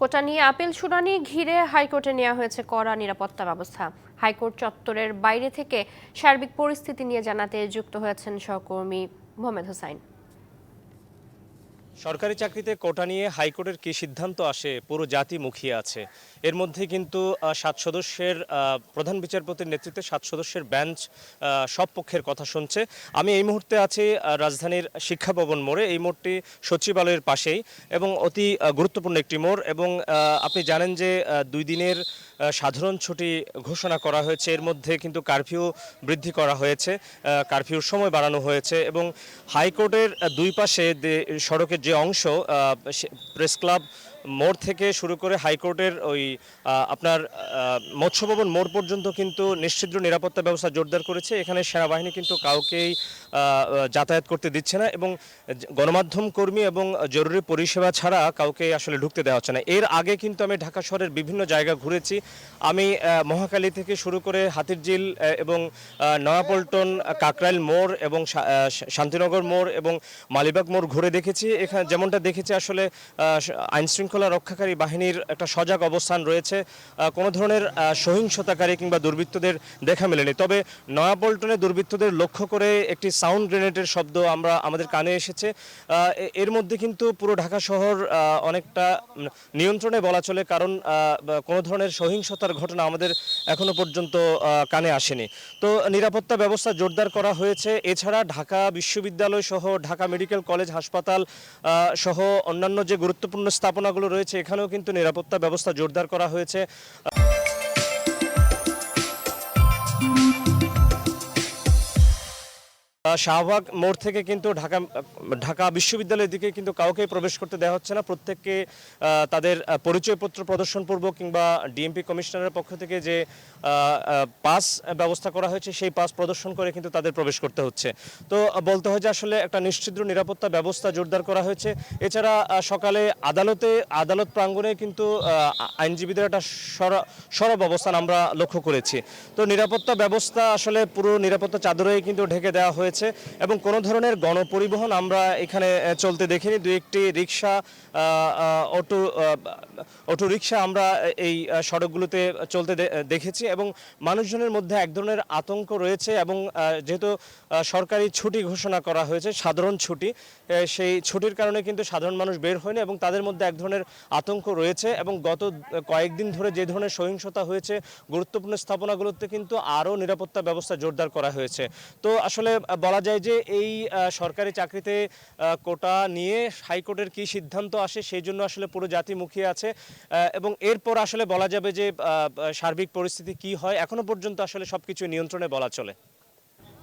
কোটা নিয়ে আপিল শুনানি ঘিরে হাইকোর্টে নেওয়া হয়েছে কড়া নিরাপত্তা ব্যবস্থা। হাইকোর্ট চত্বরের বাইরে থেকে সার্বিক পরিস্থিতি নিয়ে জানাতে যুক্ত হয়েছেন সহকর্মী মোহাম্মদ হোসাইন। সরকারি চাকরিতে কোটা নিয়ে হাইকোর্টের কি সিদ্ধান্ত আসে? পুরো জাতি মুখিয়ে আছে। এর মধ্যে কিন্তু সাত সদস্যের প্রধান বিচারপতির নেতৃত্বে সাত সদস্যের বেঞ্চ সব পক্ষের কথা শুনছে। আমি এই মুহূর্তে আছি রাজধানীর শিক্ষা ভবন মোড়ে। এই মোড়টি সচিবালয়ের পাশেই এবং অতি গুরুত্বপূর্ণ একটি মোড় এবং আপনি জানেন যে দুই দিনের সাধারণ ছুটি ঘোষণা করা হয়েছে। এর মধ্যে কিন্তু কারফিউ বৃদ্ধি করা হয়েছে কারফিউর সময় বাড়ানো হয়েছে এবং হাইকোর্টের দুই পাশে সড়কের যে অংশ প্রেস ক্লাব মোড় থেকে শুরু করে হাইকোর্টের ওই আপনার আহ, মৎস্য ভবন মোড় পর্যন্ত কিন্তু নিশ্চিদ্র নিরাপত্তা ব্যবস্থা জোরদার করেছে। এখানে সেনাবাহিনী কিন্তু কাউকেই যাতায়াত করতে দিচ্ছে না এবং গণমাধ্যম কর্মী এবং জরুরি পরিষেবা ছাড়া কাউকে আসলে ঢুকতে দেওয়া হচ্ছে না। এর আগে কিন্তু আমি ঢাকা শহরের বিভিন্ন জায়গা ঘুরেছি। আমি মহাকালী থেকে শুরু করে হাতিরঝিল এবং নয়াপল্টন কাকরাইল মোড় এবং শান্তিনগর মোড় এবং মালিবাগ মোড় ঘুরে দেখেছি। এখানে যেমনটা দেখেছি আসলে আইন শৃঙ্খলা রক্ষাকারী বাহিনীর একটা সজাগ অবস্থান রয়েছে কোনো ধরনের সহিংসতাকারী কিংবা দুর্বৃত্তদের দেখা মেলেনি। তবে নয়াপল্টনে দুর্বৃত্তদের লক্ষ্য করে একটি সাউন্ড গ্রেনেডের শব্দ আমরা, আমাদের কানে এসেছে। এর মধ্যে কিন্তু পুরো ঢাকা শহর অনেকটা নিয়ন্ত্রণে বলা চলে, কারণ কোনো ধরনের সহিংসতার ঘটনা আমাদের এখনও পর্যন্ত কানে আসেনি। তো নিরাপত্তা ব্যবস্থা জোরদার করা হয়েছে। এছাড়া ঢাকা বিশ্ববিদ্যালয় সহ ঢাকা মেডিকেল কলেজ, হাসপাতাল সহ অন্যান্য যে গুরুত্বপূর্ণ স্থাপনাগুলো রয়েছে এখানেও কিন্তু নিরাপত্তা ব্যবস্থা জোরদার করা হয়েছে। শাহবাগ মোড় থেকে কিন্তু ঢাকা ঢাকা বিশ্ববিদ্যালয়ের দিকে কিন্তু কাউকে প্রবেশ করতে দেওয়া হচ্ছে না। প্রত্যেককে তাদের পরিচয়পত্র প্রদর্শনপূর্বক কিংবা ডিএমপি কমিশনারের পক্ষ থেকে যে পাস ব্যবস্থা করা হয়েছে, সেই পাস প্রদর্শন করে কিন্তু তাদের প্রবেশ করতে হচ্ছে। তো বলতে হয় যে আসলে একটা নিশ্চিদ্র নিরাপত্তা ব্যবস্থা জোরদার করা হয়েছে। এছাড়া সকালে আদালতে, আদালত প্রাঙ্গণে কিন্তু আইনজীবীদের একটা সরা- সরব অবস্থান আমরা লক্ষ্য করেছি। তো নিরাপত্তা ব্যবস্থা আসলে পুরো নিরাপত্তা চাদরেই কিন্তু ঢেকে দেওয়া হয়েছে। এবং কোনো ধরনের গণপরিবহন আমরা এখানে চলতে দেখিনি। দু একটি রিক্সা অটো অটো রিক্সা আমরা এই সড়কগুলোতে চলতে দেখেছি এবং মানুষজনের মধ্যে এক ধরনের আতঙ্ক রয়েছে এবং যেহেতু সরকারি ছুটি ঘোষণা করা হয়েছে, সাধারণ ছুটি সেই ছুটির কারণে কিন্তু সাধারণ মানুষ বের হয়নি এবং তাদের মধ্যে এক ধরনের আতঙ্ক রয়েছে এবং গত কয়েকদিন ধরে যে ধরনের সহিংসতা হয়েছে, গুরুত্বপূর্ণ স্থাপনাগুলোতে কিন্তু আরও নিরাপত্তা ব্যবস্থা জোরদার করা হয়েছে। তো আসলে বলা যায় যে এই সরকারি চাকরিতে কোটা নিয়ে হাইকোর্টের কি সিদ্ধান্ত আসে সেই জন্য আসলে পুরো জাতি মুখিয়ে আছে। এবং এরপর আসলে বলা যাবে যে সার্বিক পরিস্থিতি কি হয় এখনও পর্যন্ত আসলে সবকিছু নিয়ন্ত্রণে বলা চলে।